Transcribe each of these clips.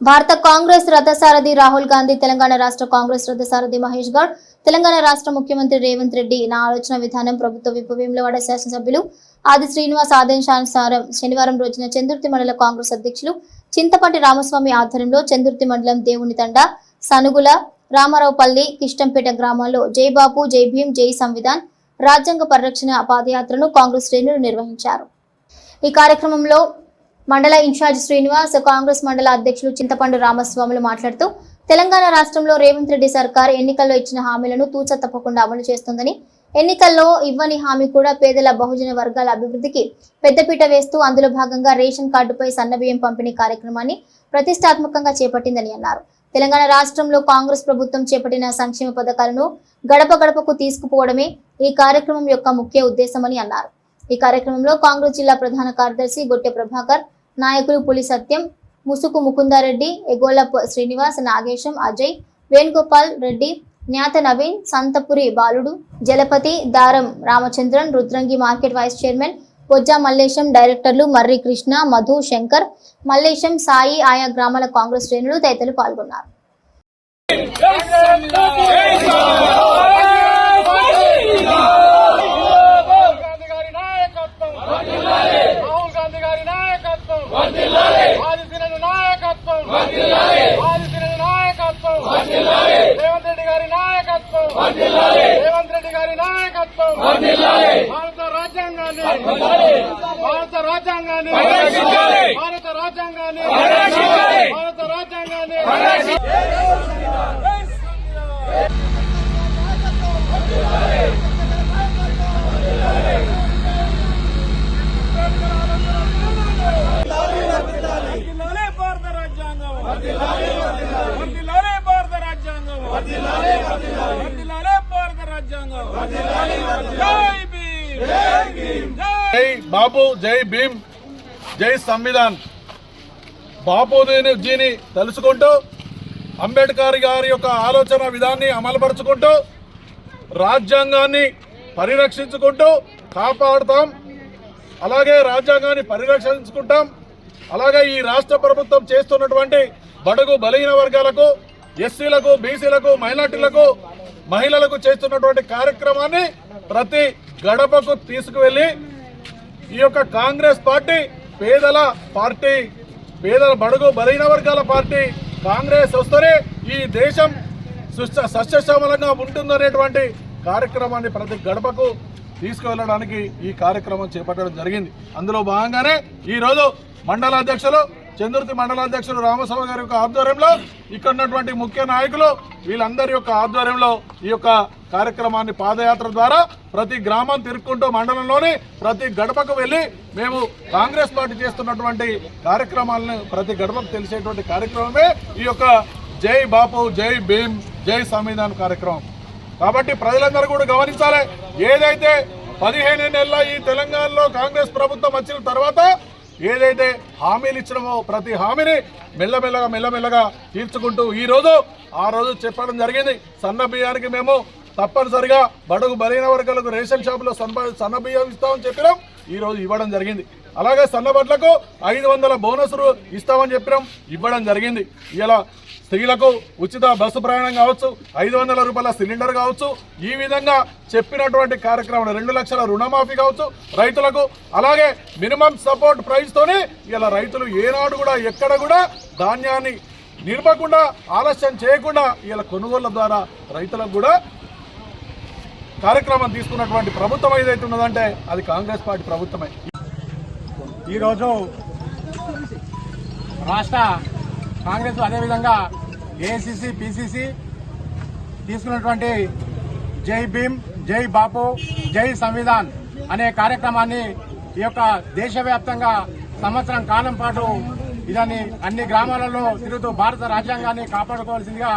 భారత కాంగ్రెస్ రథసారథి రాహుల్ గాంధీ తెలంగాణ రాష్ట్ర కాంగ్రెస్ రథసారథి మహేష్ గౌడ్ తెలంగాణ రాష్ట్ర ముఖ్యమంత్రి రేవంత్ రెడ్డి నా ఆలోచన విధానం ప్రభుత్వ విప్ వేములవాడ శాసనసభ్యులు ఆది శ్రీనివాస్ ఆదేశానుసారం శనివారం రోజున చందుర్తి మండల కాంగ్రెస్ అధ్యక్షులు చింతపంటి రామస్వామి ఆధ్వర్యంలో చందుర్తి మండలం దేవుని తండ సనుగుల రామారావుపల్లి కిష్టంపేట గ్రామాల్లో జై బాపు జై భీం జై సంవిధాన్ రాజ్యాంగ పరిరక్షణ పాదయాత్రను కాంగ్రెస్ శ్రేణులు నిర్వహించారు. ఈ కార్యక్రమంలో మండల ఇన్ఛార్జ్ శ్రీనివాస్ కాంగ్రెస్ మండల అధ్యక్షులు చింతపండు రామస్వాములు మాట్లాడుతూ తెలంగాణ రాష్ట్రంలో రేవంత్ రెడ్డి సర్కార్ ఎన్నికల్లో ఇచ్చిన హామీలను తూచ తప్పకుండా అమలు చేస్తుందని ఎన్నికల్లో ఇవ్వని హామీ కూడా పేదల బహుజన వర్గాల అభివృద్ధికి పెద్దపీట వేస్తూ అందులో భాగంగా రేషన్ కార్డుపై సన్నబియ్యం పంపిణీ కార్యక్రమాన్ని ప్రతిష్టాత్మకంగా చేపట్టిందని అన్నారు. తెలంగాణ రాష్ట్రంలో కాంగ్రెస్ ప్రభుత్వం చేపట్టిన సంక్షేమ పథకాలను గడప గడపకు తీసుకుపోవడమే ఈ కార్యక్రమం యొక్క ముఖ్య ఉద్దేశమని అన్నారు. ఈ కార్యక్రమంలో కాంగ్రెస్ జిల్లా ప్రధాన కార్యదర్శి గొట్టె ప్రభాకర్ నాయకులు పులి సత్యం ముసుకు ముకుందారెడ్డి ఎగోల శ్రీనివాస్ నాగేశం అజయ్ వేణుగోపాల్ రెడ్డి జ్ఞాత నవీన్ సంతపురి బాలుడు Jalapathi Daram Ramachandran Rudrangi market vice chairman Bojja Mallesham డైరెక్టర్లు మర్రి కృష్ణ మధు శంకర్ మల్లేశం సాయి ఆయా గ్రామాల కాంగ్రెస్ శ్రేణులు తదితరులు పాల్గొన్నారు రాహుల్ గాంధీ గారి నాయకత్వం రాహుల్ గాంధీ గారి ఆదిశీల నాయకత్వం. ఆదిశీల నాయకత్వం. రేవంత్ రెడ్డి గారి నాయకత్వం. రేవంత్ రెడ్డి గారి నాయకత్వం. భారత రాజ్యాంగాన్ని. భారత రాజ్యాంగాన్ని. భారత రాజ్యాంగాన్ని. భారత రాజ్యాంగాన్ని వర్ధిల్లాలే భారత రాజ్యాంగం భారత రాజ్యాంగం. భారత రాజ్యాంగం. జై భీమ్. జై బాపు జై భీమ్ జై సంవిధాన్. బాపూజీని జీని తెలుసుకుంటూ అంబేద్కర్ గారి యొక్క ఆలోచన విధాన్ని అమలుపరుచుకుంటూ రాజ్యాంగాన్ని పరిరక్షించుకుంటూ కాపాడుతాం. అలాగే రాజ్యాంగాన్ని పరిరక్షించుకుంటాం. అలాగే ఈ రాష్ట్ర ప్రభుత్వం చేస్తున్నటువంటి బడుగు బలహీన వర్గాలకు ఎస్సీలకు బీసీలకు మైనార్టీలకు మహిళలకు చేస్తున్నటువంటి కార్యక్రమాన్ని ప్రతి గడపకు తీసుకువెళ్ళి ఈ యొక్క కాంగ్రెస్ పార్టీ పేదల పార్టీ పేదల బడుగు బలహీన వర్గాల పార్టీ కాంగ్రెస్ వస్తేనే ఈ దేశం సస్యశ్యామలంగా ఉంటుందనేటువంటి కార్యక్రమాన్ని ప్రతి గడపకు తీసుకువెళ్ళడానికి ఈ కార్యక్రమం చేపట్టడం జరిగింది. అందులో భాగంగానే ఈరోజు మండల అధ్యక్షులు చంద్రుతి మండలాధ్యక్షుడు రామసభ గారి యొక్క ఆధ్వర్యంలో ఇక్కడ ఉన్నటువంటి ముఖ్య నాయకులు వీళ్ళందరి యొక్క ఆధ్వర్యంలో ఈ యొక్క కార్యక్రమాన్ని పాదయాత్ర ద్వారా ప్రతి గ్రామం తిరుక్కుంటూ మండలంలోని ప్రతి గడపకు వెళ్ళి మేము కాంగ్రెస్ పార్టీ చేస్తున్నటువంటి కార్యక్రమాలను ప్రతి గడపకు తెలిసేటువంటి కార్యక్రమమే ఈ యొక్క జై బాపు జై భీమ్ జై సంవిధాన కార్యక్రమం. కాబట్టి ప్రజలందరూ కూడా గమనించాలి. ఏదైతే పదిహేను నెలల ఈ తెలంగాణలో కాంగ్రెస్ ప్రభుత్వం వచ్చిన తర్వాత ఏదైతే హామీలు ఇచ్చినామో ప్రతి హామీని మెల్లమెల్లగా మెల్లమెల్లగా తీర్చుకుంటూ ఈరోజు ఆ రోజు చెప్పడం జరిగింది. సన్న బియ్యానికి మేము తప్పనిసరిగా బడుగు బలైన వర్గాలకు రేషన్ షాపులో సన్న సన్న బియ్యం ఇస్తామని చెప్పినాం. ఈ రోజు ఇవ్వడం జరిగింది. అలాగే సన్నబట్లకు ఐదు వందల బోనసులు ఇస్తామని చెప్పినాం. ఇవ్వడం జరిగింది. ఇలా స్త్రీలకు ఉచిత బస్సు ప్రయాణం కావచ్చు ఐదు వందల రూపాయల సిలిండర్ కావచ్చు ఈ విధంగా చెప్పినటువంటి కార్యక్రమం రెండు లక్షల రుణమాఫీ కావచ్చు రైతులకు. అలాగే మినిమం సపోర్ట్ ప్రైస్తోనే ఇలా రైతులు ఏనాడు కూడా ఎక్కడ కూడా ధాన్యాన్ని నిలపకుండా ఆలస్యం చేయకుండా ఇలా కొనుగోళ్ళ ద్వారా రైతులకు కూడా కార్యక్రమం తీసుకున్నటువంటి ప్రభుత్వం ఏదైతే ఉన్నదంటే అది కాంగ్రెస్ పార్టీ ప్రభుత్వమే. ఈరోజు రాష్ట్ర కాంగ్రెస్ అదేవిధంగా ఏఐసిసి పిసిసి తీసుకున్నటువంటి జై భీమ్ జై బాపు జై సంవిధాన్ అనే కార్యక్రమాన్ని ఈ యొక్క దేశవ్యాప్తంగా సంవత్సరం కాలం పాటు ఇదాన్ని అన్ని గ్రామాలలో తిరుగుతూ భారత రాజ్యాంగాన్ని కాపాడుకోవాల్సిందిగా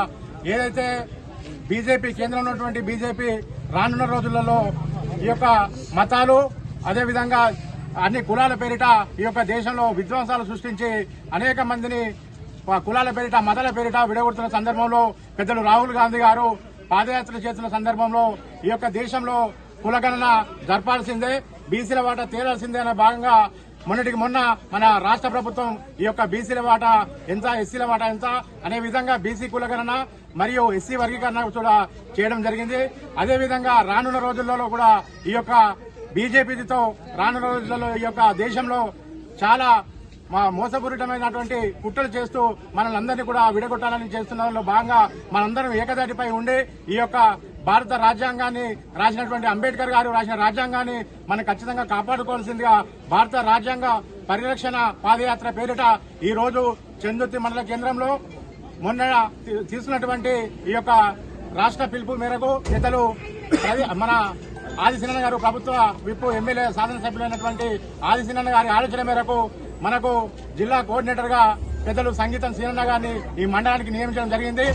ఏదైతే బీజేపీ కేంద్రంలో ఉన్నటువంటి బీజేపీ రానున్న రోజులలో ఈ యొక్క మతాలు అదేవిధంగా అన్ని కులాల పేరిట ఈ యొక్క దేశంలో విధ్వంసాలు సృష్టించి అనేక మందిని కులాల పేరిట మతాల పేరిట విడగొడుతున్న సందర్భంలో పెద్దలు రాహుల్ గాంధీ గారు పాదయాత్ర చేస్తున్న సందర్భంలో ఈ యొక్క దేశంలో కులగణన జరపాల్సిందే బీసీల వాటా తేలాల్సిందే అనే భాగంగా మొన్నటికి మొన్న మన రాష్ట్ర ప్రభుత్వం ఈ యొక్క బీసీల వాటా ఎంత ఎస్సీల వాటా ఎంత అనే విధంగా బీసీ కులగణన మరియు ఎస్సీ వర్గీకరణ కూడా చేయడం జరిగింది. అదే విధంగా రానున్న రోజుల్లో కూడా ఈ యొక్క బీజేపీతో రానున్న రోజులలో ఈ యొక్క దేశంలో చాలా మా మోసపూరితమైనటువంటి కుట్రలు చేస్తూ మనల్ని కూడా విడగొట్టాలని చేస్తున్న దానిలో భాగంగా మనందరం ఏకదాటిపై ఉండి ఈ యొక్క భారత రాజ్యాంగాన్ని రాసినటువంటి అంబేద్కర్ గారు రాసిన రాజ్యాంగాన్ని మనం ఖచ్చితంగా కాపాడుకోవాల్సిందిగా భారత రాజ్యాంగ పరిరక్షణ పాదయాత్ర పేరిట ఈ రోజు చందుర్తి మండల కేంద్రంలో మొన్న తీ- తీసుకున్నటువంటి ఈ యొక్క రాష్ట్ర పిలుపు మేరకు ఇతలు మన ఆదిశనన్న గారు ప్రభుత్వ విప్పు ఎమ్మెల్యే శాసనసభ్యులైనటువంటి ఆదిశనన్న గారి ఆలోచన మేరకు మనకు జిల్లా కోఆర్డినేటర్గా పెద్దలు సంగీతం సీనన్న గారిని ఈ మండలానికి నియమించడం జరిగింది.